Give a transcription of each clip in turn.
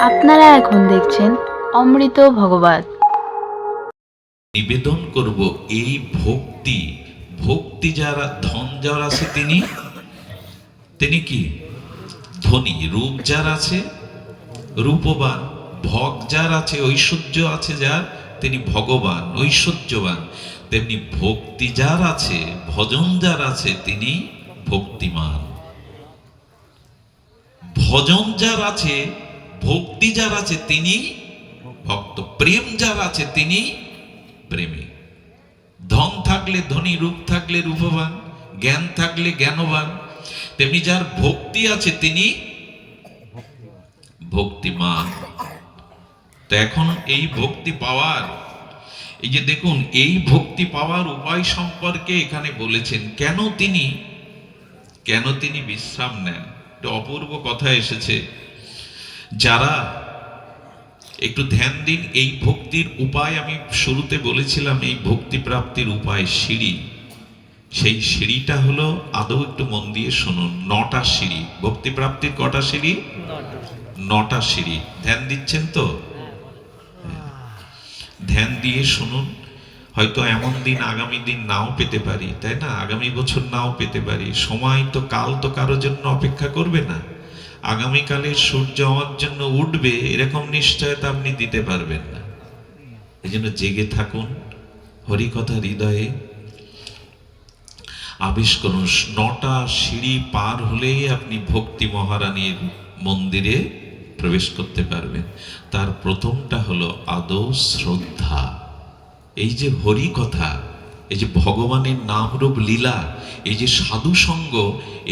আপনারা এখন দেখছেন অমৃত ভগবত। নিবেদন করব এই ভক্তি। ভক্তি যারা, ধন যার আছে তিনি তিনি কি? ধনী, রূপ যার আছে, রূপবান, ভগ যার আছে, ঐশ্বর্য আছে যার, তিনি ভগবান, ঐশ্বর্যবান। তেমনি ভক্তি যার আছে, ভজন যার আছে, তিনি ভক্তিমান। ভজন যার আছে ভক্তি যার আছে তিনি, ভক্ত প্রেম যার আছে তিনি প্রেমিক ধন থাকলে ধনী, রূপ থাকলে রূপবান, জ্ঞান থাকলে জ্ঞানবান, তেমনি যার ভক্তি আছে তিনি ভক্তিমান। তো এখন এই ভক্তি পাওয়ার, এই যে দেখুন, এই ভক্তি পাওয়ার উপায় সম্পর্কে এখানে বলেছেন, কেন তিনি কেন তিনি বিশ্রাম নেন? অপূর্ব কথা এসেছে। যারা, একটু ধ্যান দিন, এই ভক্তির উপায় আমি শুরুতে বলেছিলাম, এই ভক্তি প্রাপ্তির উপায় সিঁড়ি। সেই সিঁড়িটা হলো, আদৌ একটু মন দিয়ে শুনুন, নটা সিঁড়ি। ভক্তি প্রাপ্তির কটা সিঁড়ি? নটা সিঁড়ি। ধ্যান দিচ্ছেন তো? ধ্যান দিয়ে শুনুন, হয়তো এমন দিন আগামী দিন নাও পেতে পারি, তাই না? আগামী বছর নাও পেতে পারি। সময় তো, কাল তো কারোর জন্য অপেক্ষা করবে না। আগামীকালে সূর্য আমার জন্য উঠবে, এরকম নিশ্চয়তা আপনি দিতে পারবেন না। এই জন্য জেগে থাকুন, হরিকথা হৃদয়ে। করুন, নটা সিঁড়ি পার হলেই আপনি ভক্তি মহারানীর মন্দিরে প্রবেশ করতে পারবেন। তার প্রথমটা হলো আদৌ শ্রদ্ধা। এই যে হরি কথা এই যে ভগবানের নামরূপ লীলা, এই যে সাধু সঙ্গ,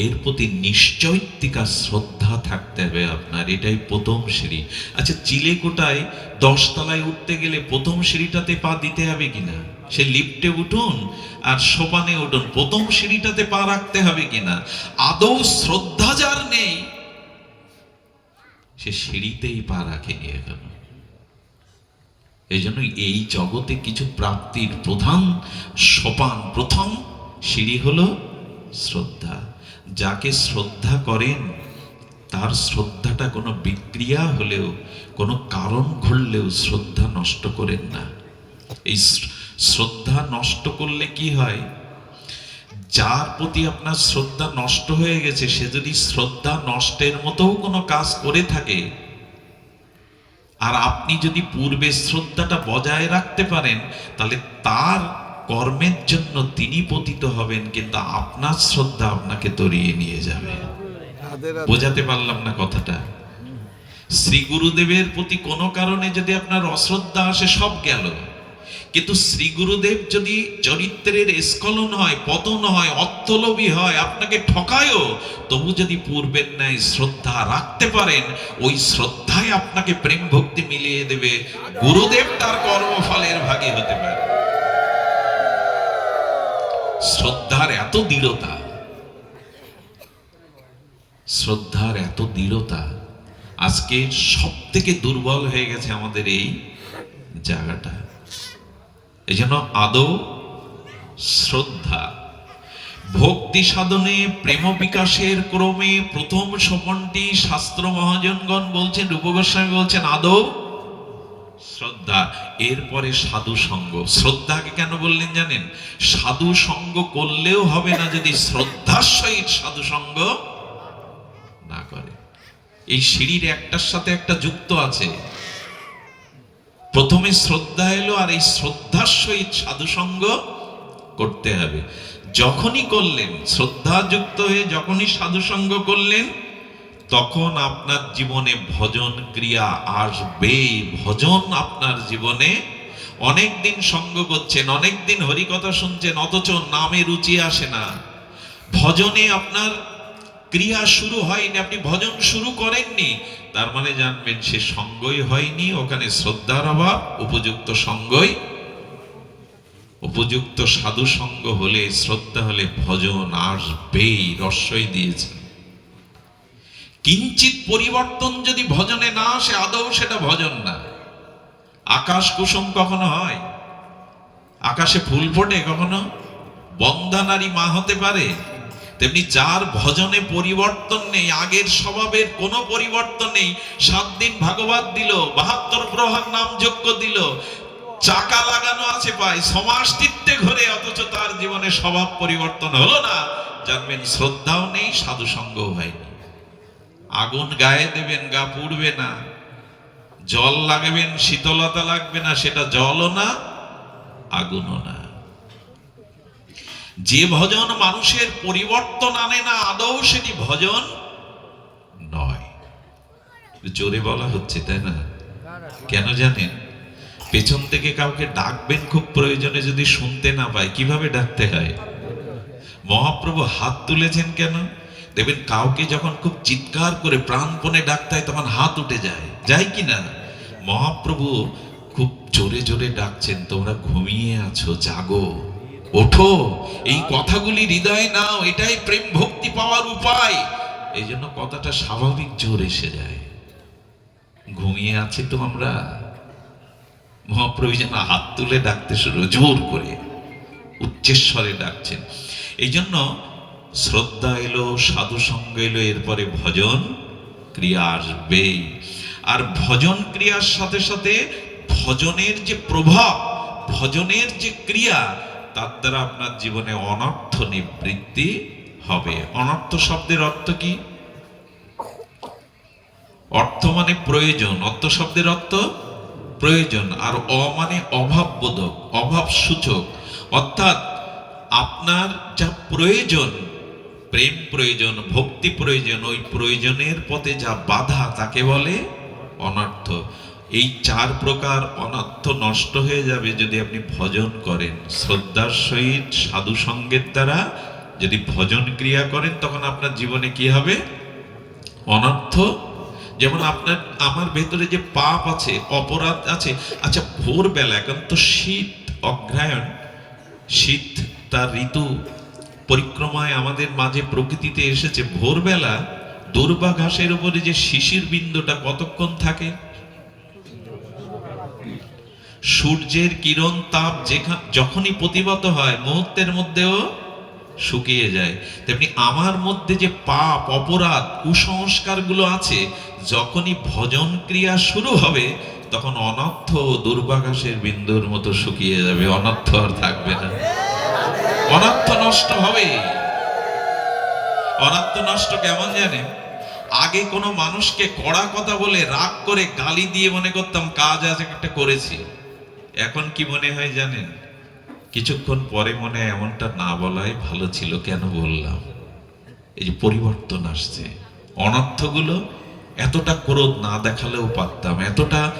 এর প্রতি নিশ্চয়িকা শ্রদ্ধা থাকতে হবে আপনার। এটাই প্রথম সিঁড়ি। আচ্ছা চিলেকোটায় দশতলায় উঠতে গেলে প্রথম সিঁড়িটাতে পা দিতে হবে কিনা? সে লিফটে উঠুন আর সোপানে উঠুন, প্রথম সিঁড়িটাতে পা রাখতে হবে কিনা? আদৌ শ্রদ্ধা যার নেই, সে সিঁড়িতেই পা রাখেনি এখনও। এই জন্য এই জগতে কিছু প্রাপ্তির প্রধান, সোপান প্রথম, সিঁড়ি হল শ্রদ্ধা। যাকে শ্রদ্ধা করেন, তার শ্রদ্ধাটা কোনো বিক্রিয়া হলেও, কোনো কারণ ঘটলেও শ্রদ্ধা নষ্ট করেন না। এই শ্রদ্ধা নষ্ট করলে কি হয়? যার প্রতি আপনার শ্রদ্ধা নষ্ট হয়ে গেছে, সে যদি শ্রদ্ধা নষ্টের মতোও কোনো কাজ করে থাকে আর আপনি যদি পূর্বে শ্রদ্ধাটা বজায় রাখতে পারেন তাহলে তার কর্মের জন্য তিনি পতিত হবেন কিন্তু আপনার শ্রদ্ধা আপনাকে তরিয়ে নিয়ে যাবে। বোঝাতে পারলাম না কথাটা? শ্রী গুরুদেবের প্রতি কোনো কারণে যদি আপনার অশ্রদ্ধা আসে সব গেল। কিন্তু শ্রী গুরুদেব যদি চরিত্রের স্খলন হয়, পতন হয়, অর্থলোভী হয়, আপনাকে ঠকায়ও, তবু যদি পূর্বের ন্যায় শ্রদ্ধা রাখতে পারেন, ওই শ্রদ্ধায় আপনাকে প্রেম ভক্তি মিলিয়ে দেবে। গুরুদেব তার কর্মফলের ভাগে হতে পারে। শ্রদ্ধার এত দৃঢ়তা, শ্রদ্ধার এত দৃঢ়তা, আজকে সব থেকে দুর্বল হয়ে গেছে আমাদের এই জায়গাটা। এই জন্য আদৌ শ্রদ্ধা। ভক্তি সাধনে, প্রেম বিকাশের ক্রমে প্রথম সোপনটি শাস্ত্র মহাজনগণ বলছেন রূপগোস্বামী বলছেন, আদৌ শ্রদ্ধা। এরপরে সাধু সঙ্গ। শ্রদ্ধাকে কেন বললেন জানেন? সাধু সঙ্গ করলেও হবে না যদি শ্রদ্ধার সহিত সাধু সঙ্গ না করে। এই সিঁড়ির একটার সাথে একটা যুক্ত আছে। প্রথমে শ্রদ্ধা এলো আর এই শ্রদ্ধার সহিত সাধুসঙ্গ করতে হবে। যখনই করলেন শ্রদ্ধা যুক্ত হয়ে যখনই সাধুসঙ্গ করলেন, তখন আপনার জীবনে ভজন ক্রিয়া আসবে। ভজন আপনার জীবনে অনেক দিন সঙ্গ করছেন অনেক দিন হরিকথা শুনছেন, অথচ নামে রুচি আসে না। ভজনে আপনার ক্রিয়া শুরু হয়নি, আপনি ভজন শুরু করেননি। তার মানে জানবেন সে সঙ্গই হয়নি, ওখানে শ্রদ্ধার অভাব, উপযুক্ত সঙ্গই। উপযুক্ত সাধু সঙ্গ হলে, শ্রদ্ধা হলে ভজন আসবেই রস্যই দিয়েছেন কিঞ্চিত পরিবর্তন যদি ভজনে না আসে, আদৌ সেটা ভজন না। আকাশ কুসুম কখনো হয়? আকাশে ফুল ফোটে কখনো? বন্দা নারী মা হতে পারে? তেমনি যার ভজনে পরিবর্তন নেই, আগের স্বভাবের কোনো পরিবর্তন নেই, সাত দিন ভাগবত দিল, বাহাত্তর প্রহার নাম যজ্ঞ দিল, চাকা লাগানো আছে পায়, সমাজটিত্বে ঘরে, অথচ তার জীবনে স্বভাব পরিবর্তন হলো না। জানবেন, শ্রদ্ধাও নেই সাধু সঙ্গও হয়নি। আগুন গায়ে দেবেন, গা পুড়বে না। জল লাগাবেন, শীতলতা লাগবে না, সেটা জলও না, আগুনও না। যে ভজন মানুষের পরিবর্তন আনে না আদৌ সেটি ভজন নয়। জোরে বলা হচ্ছে, তাই না? কেন জানেন? পেছন থেকে কাউকে ডাকবেন খুব প্রয়োজনে যদি শুনতে না পায়, কীভাবে ডাকতে হয়? মহাপ্রভু হাত তুলেছেন কেন? দেখবেন কাউকে যখন খুব চিৎকার করে প্রাণপণে ডাকতে হয়, তখন হাত উঠে যায়। যায় কি না? মহাপ্রভু খুব জোরে জোরে ডাকছেন, তোমরা ঘুমিয়ে আছো, জাগো। ওঠো, এই কথাগুলি হৃদয়ে নাও, এটাই প্রেম ভক্তি পাওয়ার উপায়। এই জন্য কথাটা স্বাভাবিক জোর এসে যায়। ঘুমিয়ে আছি তো আমরা। মহাপ্রভু যেন হাত তুলে ডাকতে শুরু, জোর করে উচ্চেশ্বরে ডাকছেন। এই জন্য শ্রদ্ধা এলো, সাধু সঙ্গ এলো, এরপরে ভজন ক্রিয়া আসবে আর ভজন ক্রিয়ার সাথে সাথে ভজনের যে প্রভাব, ভজনের যে ক্রিয়া তার দ্বারা আপনার জীবনে অনর্থ নিবৃত্তি হবে। অনর্থ শব্দের অর্থ কি? অর্থ মানে প্রয়োজন। অর্থ শব্দের অর্থ প্রয়োজন আর অ মানে অভাব বোধক অভাব সূচক অর্থাৎ আপনার যা প্রয়োজন, প্রেম প্রয়োজন, ভক্তি প্রয়োজন, ওই প্রয়োজনের পথে যা বাধা তাকে বলে অনর্থ। এই চার প্রকার অনর্থ নষ্ট হয়ে যাবে যদি আপনি ভজন করেন। শ্রদ্ধার সহিত সাধু সঙ্গের দ্বারা যদি ভজন ক্রিয়া করেন, তখন আপনার জীবনে কি হবে? অনর্থ। যেমন আপনার, আমার ভেতরে যে পাপ আছে, অপরাধ আছে আচ্ছা ভোরবেলা এখন তো শীত অগ্রায়ণ। শীত তার ঋতু পরিক্রমায় আমাদের মাঝে প্রকৃতিতে এসেছে। ভোরবেলা দুর্বা ঘাসের উপরে যে শিশির বিন্দুটা কতক্ষণ থাকে? সূর্যের কিরণ তাপ যেখান যখনই প্রতিভত হয়, মুহূর্তের মধ্যেও শুকিয়ে যায়। তেমনি আমার মধ্যে যে পাপ, অপরাধ, কুসংস্কারগুলো আছে, যখনই ভজন ক্রিয়া শুরু হবে, তখন অনর্থ ও দুর্বাঘাসের বিন্দুর মতো শুকিয়ে যাবে। অনর্থ আর থাকবে না। অনর্থ নষ্ট হবে। অনর্থ নষ্ট কেমন জানে? আগে কোনো মানুষকে কড়া কথা বলে রাগ করে গালি দিয়ে মনে করতাম, কাজ আজ একটা করেছি। এখন কি মনে হয় জানেন? কিছুক্ষণ পরে মনে এমনটা না বলাই ভালো ছিল কেন বললাম। এই যে পরিবর্তন আসছে। অনর্থগুলো এতটা ক্রোধ না দেখালেও পারতাম। এতটা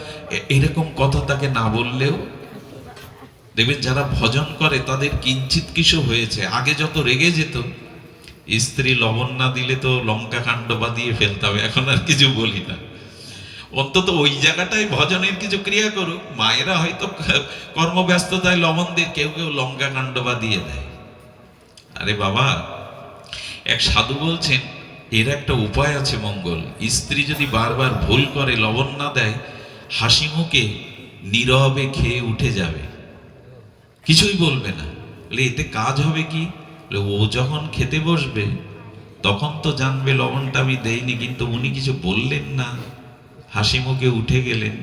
এরকম কথা তাকে না বললেও দেখবেন যারা ভজন করে তাদের কিঞ্চিত কিছু হয়েছে। আগে যত রেগে যেত, স্ত্রী লবণ না দিলে তো লঙ্কা কাণ্ড বাদিয়ে ফেলতাম। এখন আর কিছু বলি না। অন্তত ওই জায়গাটায় ভজনের কিছু ক্রিয়া করুক। মায়েরা হয়তো কর্মব্যস্ততায় লবণ দিয়ে কেউ কেউ লঙ্কা কাণ্ড বা দিয়ে দেয়। আরে বাবা, এক সাধু বলছেন, এর একটা উপায় আছে মঙ্গল। স্ত্রী যদি বারবার ভুল করে, লবণ না দেয়, হাসি মুখে নীরবে খেয়ে উঠে যাবে। কিছুই বলবে না। বলে, এতে কাজ হবে কি? ও যখন খেতে বসবে, তখন তো জানবে লবণটা আমি দেইনি, কিন্তু উনি কিছু বললেন না। হাসি মুখে উঠে গেলেন,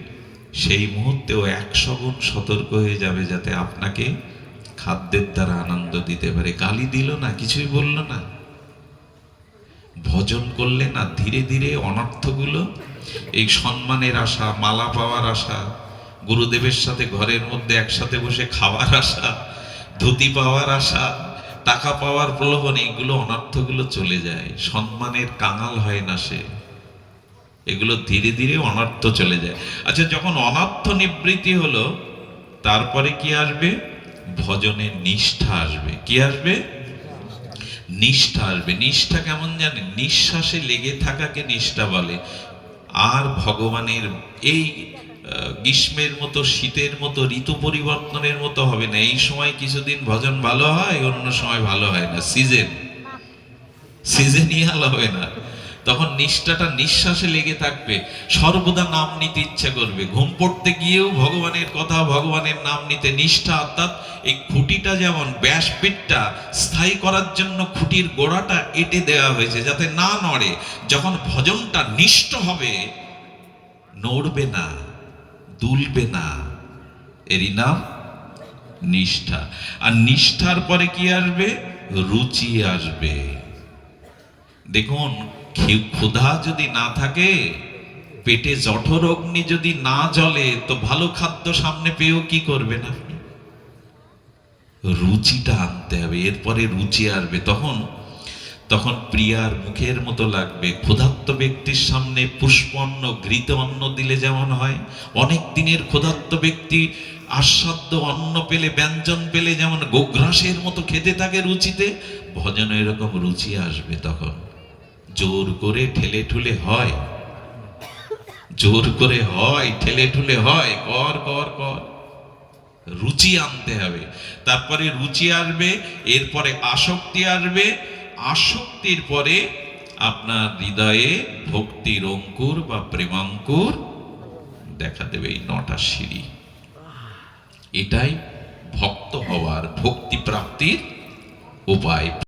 সেই মুহূর্তেও একশো গুণ সতর্ক হয়ে যাবে যাতে আপনাকে খাদ্যের দ্বারা আনন্দ দিতে পারে। গালি দিল না, কিছুই বলল না। ভজন করলে না ধীরে ধীরে অনর্থগুলো, এই সম্মানের আশা, মালা পাওয়ার আশা, গুরুদেবের সাথে ঘরের মধ্যে একসাথে বসে খাওয়ার আশা, ধুতি পাওয়ার আশা, টাকা পাওয়ার প্রলোভন, এইগুলো অনর্থগুলো চলে যায়। সম্মানের কাঙাল হয় না সে। এগুলো ধীরে ধীরে অনার্থ চলে যায়। আচ্ছা যখন অনর্থ নিবৃত্তি হলো, তারপরে কি আসবে? ভজনের নিষ্ঠা আসবে। কি আসবে? নিষ্ঠা আসবে। নিষ্ঠা কেমন জানেন? নিঃশ্বাসে লেগে থাকাকে নিষ্ঠা বলে। আর ভগবানের এই গ্রীষ্মের মতো, শীতের মতো, ঋতু পরিবর্তনের মতো হবে না। এই সময় কিছুদিন ভজন ভালো হয়, অন্য সময় ভালো হয় না। সিজন। সিজনিয়াল হবে না। তখন নিষ্ঠাটা নিঃশ্বাসে লেগে থাকবে। সর্বদা নাম নিতে ইচ্ছা করবে। ঘুম পড়তে গিয়েও ভগবানের কথা, ভগবানের নাম নিতে নিষ্ঠা, অর্থাৎ এই খুঁটিটা যেমন ব্যাসপিঠটা স্থায়ী করার জন্য খুঁটির গোড়াটা এটে দেওয়া হয়েছে, যাতে না নড়ে, যখন ভজনটা নিষ্ঠ হবে, নড়বে না, দুলবে না। এরই নাম নিষ্ঠা। আর নিষ্ঠার পরে কি আসবে? রুচি আসবে। দেখুন ক্ষুধা যদি না থাকে, পেটে জঠর অগ্নি যদি না জ্বলে, তো ভালো খাদ্য সামনে পেয়েও কি করবেন আপনি? রুচিটা আনতে হবে, এরপরে রুচি আসবে। তখন তখন প্রিয়ার মুখের মতো লাগবে। ক্ষুধার্ত ব্যক্তির সামনে পুষ্পন্ন ঘৃত অন্ন দিলে যেমন হয়, অনেক দিনের ক্ষুধার্ত ব্যক্তি আস্বাদ্য অন্ন পেলে, ব্যঞ্জন পেলে যেমন গোগ্রাসের মতো খেতে থাকে রুচিতে, ভজনে এরকম রুচি আসবে তখন। জোর করে ঠেলে ঠুলে হয়। জোর করে হয়, ঠেলে ঠুলে হয়, কর কর কর। রুচি আনতে হবে। তারপরে রুচি আসবে, এরপরে আসক্তি আসবে। আসক্তির পরে আপনার হৃদয়ে ভক্তির অঙ্কুর বা প্রেমাঙ্কুর দেখা দেবে এই নটা সিঁড়ি। এটাই ভক্ত হওয়ার ভক্তি প্রাপ্তির উপায়।